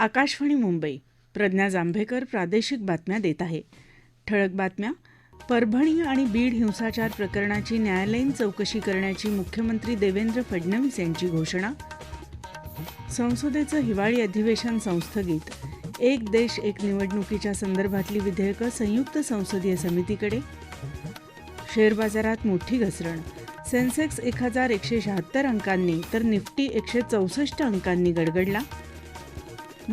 आकाशवाणी मुंबई प्रज्ञा जांभेकर प्रादेशिक बातम्या देत आहे. ठळक बातम्या परभणी आणि बीड हिंसाचार प्रकरणाची न्यायालयीन चौकशी करण्याची मुख्यमंत्री देवेंद्र फडणवीस यांची घोषणा. संसदेचं हिवाळी अधिवेशन संस्थगित. एक देश एक निवडणुकीच्या संदर्भातली विधेयकं संयुक्त संसदीय समितीकडे. शेअर बाजारात मोठी घसरण. सेन्सेक्स एक हजार एकशे शहात्तर अंकांनी तर निफ्टी एकशे चौसष्ट अंकांनी गडगडला.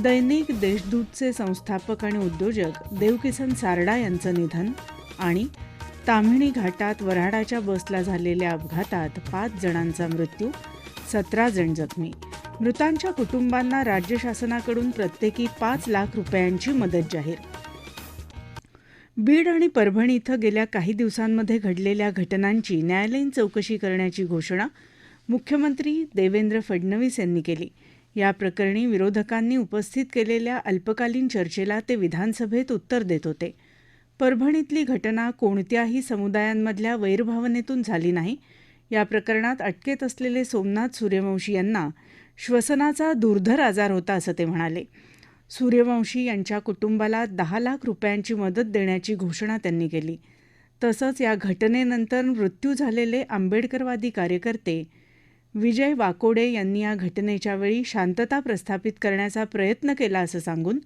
दैनिक देशदूतचे संस्थापक आणि उद्योजक देवकिसन सारडा यांचं निधन आणि ताम्हिणी घाटात वऱ्हाडाच्या बसला झालेल्या अपघातात पाच जणांचा मृत्यू सतरा जण जखमी. मृतांच्या कुटुंबांना राज्य शासनाकडून प्रत्येकी पाच लाख रुपयांची मदत जाहीर. बीड आणि परभणी इथं गेल्या काही दिवसांमध्ये घडलेल्या घटनांची न्यायालयीन चौकशी करण्याची घोषणा मुख्यमंत्री देवेंद्र फडणवीस यांनी केली. या प्रकरणी विरोधकांनी उपस्थित केलेल्या अल्पकालीन चर्चेला ते विधानसभेत उत्तर देत होते. परभणीतली घटना कोणत्याही समुदायांमधल्या वैरभावनेतून झाली नाही. या प्रकरणात अटकेत असलेले सोमनाथ सूर्यवंशी यांना श्वसनाचा दुर्धर आजार होता असं ते म्हणाले. सूर्यवंशी यांच्या कुटुंबाला दहा लाख रुपयांची मदत देण्याची घोषणा त्यांनी केली. तसंच या घटनेनंतर मृत्यू झालेले आंबेडकरवादी कार्यकर्ते विजय वाकोडे यांनी या घटनेच्या वेळी शांतता प्रस्थापित करण्याचा प्रयत्न केला असं सांगून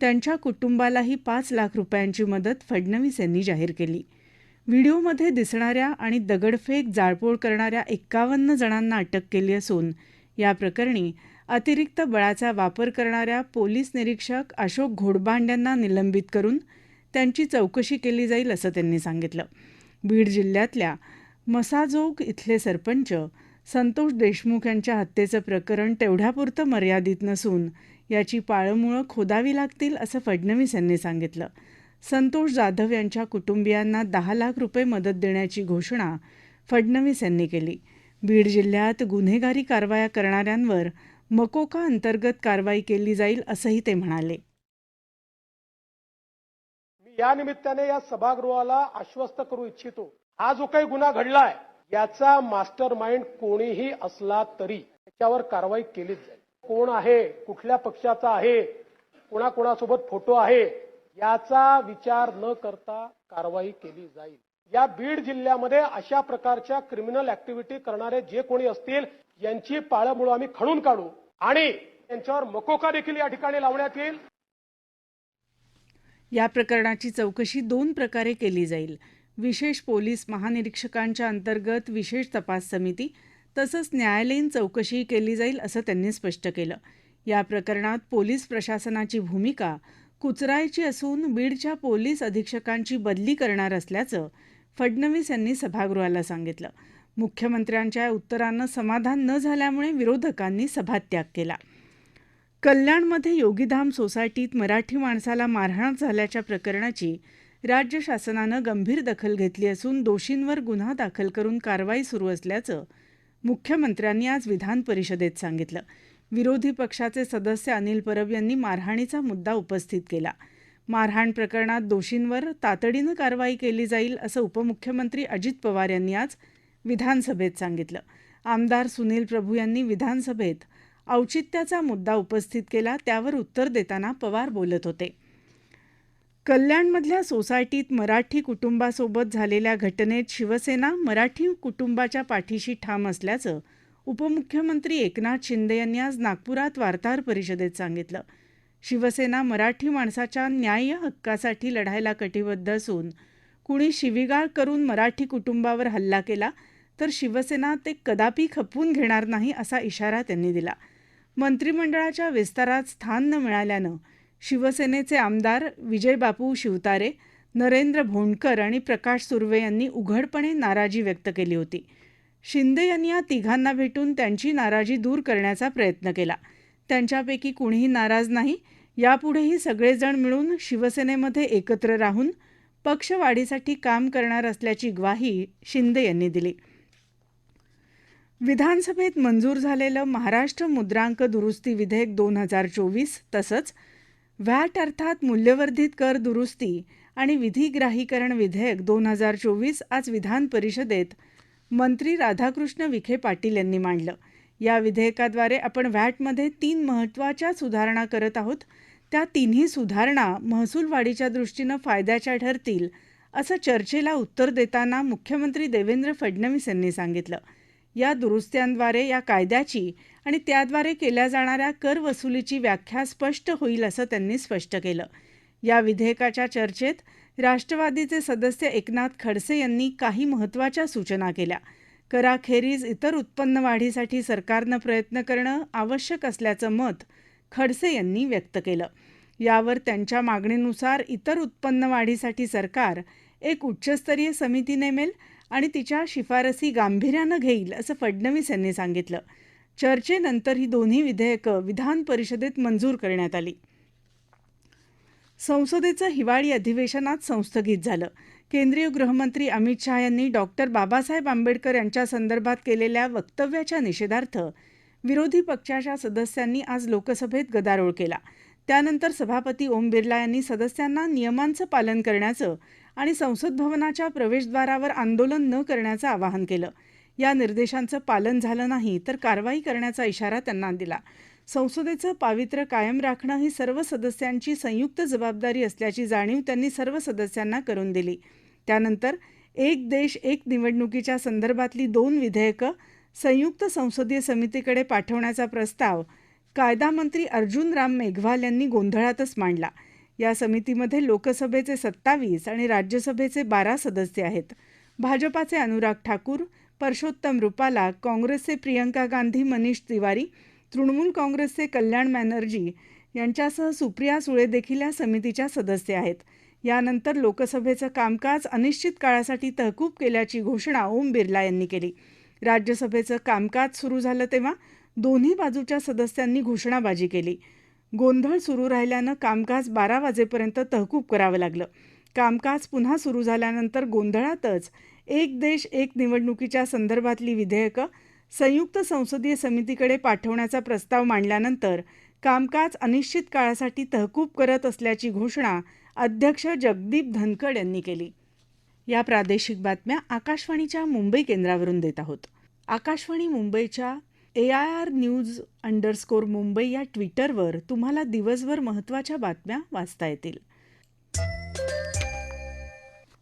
त्यांच्या कुटुंबालाही पाच लाख रुपयांची मदत फडणवीस यांनी जाहीर केली. व्हिडिओमध्ये दिसणाऱ्या आणि दगडफेक जाळपोळ करणाऱ्या एक्कावन्न जणांना अटक केली असून या प्रकरणी अतिरिक्त बळाचा वापर करणाऱ्या पोलीस निरीक्षक अशोक घोडबांड यांना निलंबित करून त्यांची चौकशी केली जाईल असं त्यांनी सांगितलं. बीड जिल्ह्यातल्या मसाजोग इथले सरपंच संतोष देशमुख यांच्या हत्येचं प्रकरण तेवढ्यापुरतं मर्यादित नसून याची पाळंमुळं खोदावी लागतील असं फडणवीस यांनी सांगितलं. संतोष जाधव यांच्या कुटुंबियांना दहा लाख रुपये मदत देण्याची घोषणा फडणवीस यांनी केली. बीड जिल्ह्यात गुन्हेगारी कारवाया करणाऱ्यांवर मकोका अंतर्गत कारवाई केली जाईल असंही ते म्हणाले. मी या निमित्ताने या सभागृहाला आश्वस्त करू इच्छितो. हा जो काही गुन्हा घडलाय याचा मास्टर माइंड कोणीही असला तरी त्याच्यावर कारवाई केलीच जाईल. कोण आहे कुठल्या पक्षाचा आहे कोणाकोणासोबत फोटो आहे याचा विचार न करता कारवाई केली जाईल. या बीड जिल्ह्यामध्ये अशा प्रकारच्या क्रिमिनल ऍक्टिव्हिटी करणारे जे कोणी असतील यांची पाळंमुळं आम्ही खणून काढू आणि त्यांच्यावर मकोका देखील या ठिकाणी लावण्यात येईल. या प्रकरणाची चौकशी दोन प्रकारे केली जाईल. विशेष पोलीस महानिरीक्षकांच्या अंतर्गत विशेष तपास समिती तसंच न्यायालयीन चौकशी केली जाईल असं त्यांनी स्पष्ट केलं. या प्रकरणात पोलीस प्रशासनाची भूमिका कुचरायची असून बीडच्या पोलीस अधीक्षकांची बदली करणार असल्याचं फडणवीस यांनी सभागृहाला सांगितलं. मुख्यमंत्र्यांच्या उत्तरानं समाधान न झाल्यामुळे विरोधकांनी सभात्याग केला. कल्याणमध्ये योगीधाम सोसायटीत मराठी माणसाला मारहाण झाल्याच्या प्रकरणाची राज्य शासनानं गंभीर दखल घेतली असून दोषींवर गुन्हा दाखल करून कारवाई सुरू असल्याचं मुख्यमंत्र्यांनी आज विधान परिषदेत सांगितलं. विरोधी पक्षाचे सदस्य अनिल परब यांनी मारहाणीचा मुद्दा उपस्थित केला. मारहाण प्रकरणात दोषींवर तातडीनं कारवाई केली जाईल असं उपमुख्यमंत्री अजित पवार यांनी आज विधानसभेत सांगितलं. आमदार सुनील प्रभू यांनी विधानसभेत औचित्याचा मुद्दा उपस्थित केला त्यावर उत्तर देताना पवार बोलत होते. कल्याणमधल्या सोसायटीत मराठी कुटुंबासोबत झालेल्या घटनेत शिवसेना मराठी कुटुंबाच्या पाठीशी ठाम असल्याचं उपमुख्यमंत्री एकनाथ शिंदे यांनी आज नागपुरात वार्ताहर परिषदेत सांगितलं. शिवसेना मराठी माणसाच्या न्याय्य हक्कासाठी लढायला कटिबद्ध असून कुणी शिविगाळ करून मराठी कुटुंबावर हल्ला केला तर शिवसेना ते कदापि खपवून घेणार नाही असा इशारा त्यांनी दिला. मंत्रिमंडळाच्या विस्तारात स्थान न मिळाल्यानं शिवसेनेचे आमदार विजयबापू शिवतारे नरेंद्र भोंडकर आणि प्रकाश सुर्वे यांनी उघडपणे नाराजी व्यक्त केली होती. शिंदे यांनी या तिघांना भेटून त्यांची नाराजी दूर करण्याचा प्रयत्न केला. त्यांच्यापैकी कुणीही नाराज नाही. यापुढेही सगळेजण मिळून शिवसेनेमध्ये एकत्र राहून पक्षवाढीसाठी काम करणार असल्याची ग्वाही शिंदे यांनी दिली. विधानसभेत मंजूर झालेलं महाराष्ट्र मुद्रांक दुरुस्ती विधेयक दोन हजार चोवीस तसंच व्हॅट अर्थात मूल्यवर्धित कर दुरुस्ती आणि विधिग्राहीकरण विधेयक दोन हजार चोवीस आज विधान परिषदेत मंत्री राधाकृष्ण विखे पाटील यांनी मांडलं. या विधेयकाद्वारे आपण व्हॅटमध्ये तीन महत्त्वाच्या सुधारणा करत आहोत. त्या तिन्ही सुधारणा महसूल वाढीच्या दृष्टीनं फायद्याच्या ठरतील असं चर्चेला उत्तर देताना मुख्यमंत्री देवेंद्र फडणवीस यांनी सांगितलं. या दुरुस्त्यांद्वारे या कायद्याची आणि त्याद्वारे केल्या जाणाऱ्या कर वसुलीची व्याख्या स्पष्ट होईल असं त्यांनी स्पष्ट केलं. या विधेयकाच्या चर्चेत राष्ट्रवादीचे सदस्य एकनाथ खडसे यांनी काही महत्त्वाच्या सूचना केल्या. कराखेरीज इतर उत्पन्न वाढीसाठी सरकारनं प्रयत्न करणं आवश्यक असल्याचं मत खडसे यांनी व्यक्त केलं. यावर त्यांच्या मागणीनुसार इतर उत्पन्न वाढीसाठी सरकार एक उच्चस्तरीय समिती नेमेल आणि तिच्या शिफारसी गांभीर्यानं घेईल असं फडणवीस यांनी सांगितलं. चर्चेनंतर ही दोन्ही विधेयकं विधान परिषदेत मंजूर करण्यात आली. संसदेचं हिवाळी अधिवेशनात संस्थगित झालं. केंद्रीय गृहमंत्री अमित शहा यांनी डॉक्टर बाबासाहेब आंबेडकर यांच्या संदर्भात केलेल्या वक्तव्याच्या निषेधार्थ विरोधी पक्षाच्या सदस्यांनी आज लोकसभेत गदारोळ केला. त्यानंतर सभापती ओम बिर्ला यांनी सदस्यांना नियमांचं पालन करण्याचं आणि संसद भवनाच्या प्रवेशद्वारावर आंदोलन न करण्याचं आवाहन केलं. या निर्देशांचं पालन झालं नाही तर कारवाई करण्याचा इशारा त्यांना दिला. संसदेचं पावित्र्य कायम राखणं ही सर्व सदस्यांची संयुक्त जबाबदारी असल्याची जाणीव त्यांनी सर्व सदस्यांना करून दिली. त्यानंतर एक देश एक निवडणुकीच्या संदर्भातली दोन विधेयकं संयुक्त संसदीय समितीकडे पाठवण्याचा प्रस्ताव कायदा मंत्री अर्जुन राम मेघवाल यांनी गोंधळातच मांडला. या समितीमध्ये लोकसभेचे सत्तावीस आणि राज्यसभेचे बारा सदस्य आहेत. भाजपाचे अनुराग ठाकूर परषोत्तम रुपाला काँग्रेसचे प्रियंका गांधी मनीष तिवारी तृणमूल काँग्रेसचे कल्याण बॅनर्जी यांच्यासह सुप्रिया सुळे देखील या समितीच्या सदस्य आहेत. यानंतर लोकसभेचं कामकाज अनिश्चित काळासाठी तहकूब केल्याची घोषणा ओम बिर्ला यांनी केली. राज्यसभेचं कामकाज सुरू झालं तेव्हा दोन्ही बाजूच्या सदस्यांनी घोषणाबाजी केली. गोंधळ सुरू राहिल्यानं कामकाज बारा वाजेपर्यंत तहकूब करावं लागलं. कामकाज पुन्हा सुरू झाल्यानंतर गोंधळातच एक देश एक निवडणुकीच्या संदर्भातली विधेयकं संयुक्त संसदीय समितीकडे पाठवण्याचा प्रस्ताव मांडल्यानंतर कामकाज अनिश्चित काळासाठी तहकूब करत असल्याची घोषणा अध्यक्ष जगदीप धनखड यांनी केली. या प्रादेशिक बातम्या आकाशवाणीच्या मुंबई केंद्रावरून देत आहोत. आकाशवाणी मुंबईच्या A I R news underscore Mumbai या ट्विटरवर तुम्हाला दिवसभर महत्त्वाच्या बातम्या वाचता येतील.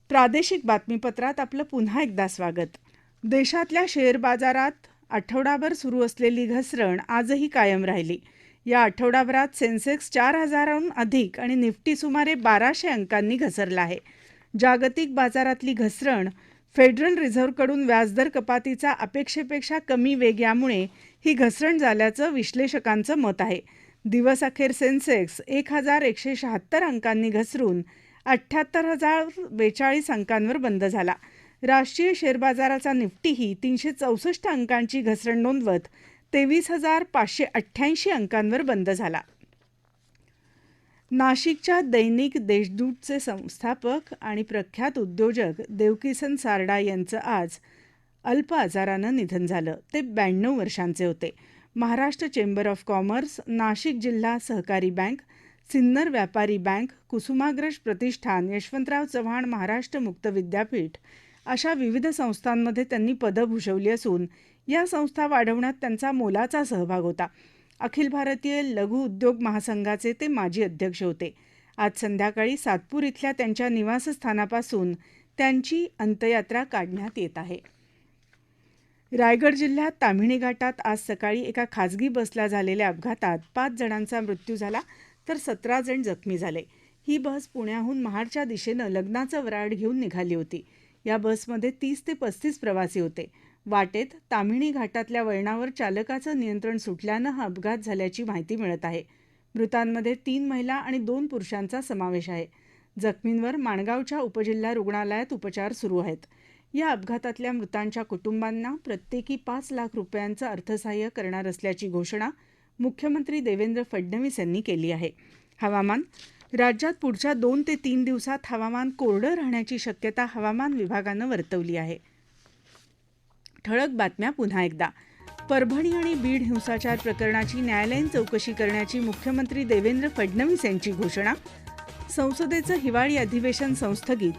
प्रादेशिक बातमीपत्रात आपलं पुन्हा एकदा स्वागत. देशातल्या शेअर बाजारात आठवडाभर सुरू असलेली घसरण आजही कायम राहिली. या आठवडाभरात सेन्सेक्स चार हजाराहून अधिक आणि निफ्टी सुमारे बाराशे अंकांनी घसरला आहे. जागतिक बाजारातली घसरण फेडरल रिझर्व्हकडून व्याजदर कपातीचा अपेक्षेपेक्षा कमी वेग यामुळे ही घसरण झाल्याचं विश्लेषकांचं मत आहे. दिवसअखेर सेन्सेक्स एक हजार एकशे शहात्तर अंकांनी घसरून अठ्ठ्याहत्तर हजार बेचाळीस अंकांवर बंद झाला. राष्ट्रीय शेअर बाजाराचा निफ्टीही तीनशे चौसष्ट अंकांची घसरण नोंदवत तेवीस हजार पाचशे अठ्ठ्याऐंशी अंकांवर बंद झाला. नाशिकच्या दैनिक देशदूतचे संस्थापक आणि प्रख्यात उद्योजक देवकिसन सारडा यांचं आज अल्प आजारानं निधन झालं. ते ब्याण्णव वर्षांचे होते. Maharashtra chamber of commerce Nashik जिल्हा सहकारी बँक सिन्नर व्यापारी बँक कुसुमाग्रज प्रतिष्ठान यशवंतराव चव्हाण महाराष्ट्र मुक्त विद्यापीठ अशा विविध संस्थांमध्ये त्यांनी पदं भूषवली असून या संस्था वाढवण्यात त्यांचा मोलाचा सहभाग होता. अखिल भारतीय लघु उद्योग महासंघाचे ते माजी अध्यक्ष होते. आज संध्याकाळी सातपूर इथल्या त्यांच्या निवासस्थानापासून त्यांची अंत्ययात्रा काढण्यात येत आहे. रायगड जिल्ह्यात ताम्हिणी घाटात आज सकाळी एका खासगी बसला झालेल्या अपघातात पाच जणांचा मृत्यू झाला तर सतरा जण जखमी झाले. ही बस पुण्याहून महाडच्या दिशेनं लग्नाचं वराड घेऊन निघाली होती. या बसमध्ये तीस ते पस्तीस प्रवासी होते. वाटेत ताम्हिणी घाटातल्या वळणावर चालकाचं नियंत्रण सुटल्यानं हा अपघात झाल्याची माहिती मिळत आहे. मृतांमध्ये तीन महिला आणि दोन पुरुषांचा समावेश आहे. जखमींवर माणगावच्या उपजिल्हा रुग्णालयात उपचार सुरू आहेत. या अपघातातल्या मृतांच्या कुटुंबांना प्रत्येकी पाच लाख रुपयांचं अर्थसहाय्य करणार असल्याची घोषणा मुख्यमंत्री देवेंद्र फडणवीस यांनी केली आहे. हवामान राज्यात पुढच्या दोन ते तीन दिवसात हवामान कोरडं राहण्याची शक्यता हवामान विभागानं वर्तवली आहे. ठळक बातम्या पुन्हा एकदा. परभणी आणि बीड हिंसाचार प्रकरणाची न्यायालयीन चौकशी करण्याची मुख्यमंत्री देवेंद्र फडणवीस यांची घोषणा. संसदेचं हिवाळी अधिवेशन संस्थगित.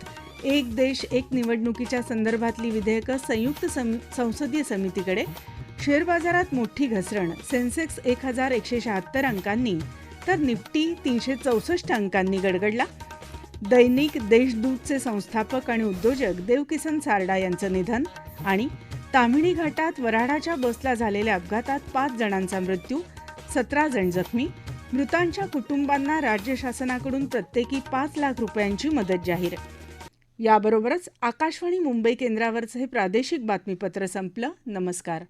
एक देश एक निवडणुकीच्या संदर्भातली विधेयकं संयुक्त सम संसदीय समितीकडे. शेअर बाजारात मोठी घसरण सेन्सेक्स एक हजार एकशे शहात्तर अंकांनी. तर निफ्टी तीनशे चौसष्ट अंकांनी गडगडला. दैनिक देशदूतचे संस्थापक आणि उद्योजक देवकिसन सारडा यांचं निधन आणि तामिणी घाटात वऱ्हाडाच्या बसला झालेल्या अपघातात पाच जणांचा मृत्यू सतरा जण जखमी. मृतांच्या कुटुंबांना राज्य शासनाकडून प्रत्येकी पाच लाख रुपयांची मदत जाहीर. याबरोबरच आकाशवाणी मुंबई केंद्रावरचं हे प्रादेशिक बातमीपत्र संपलं. नमस्कार.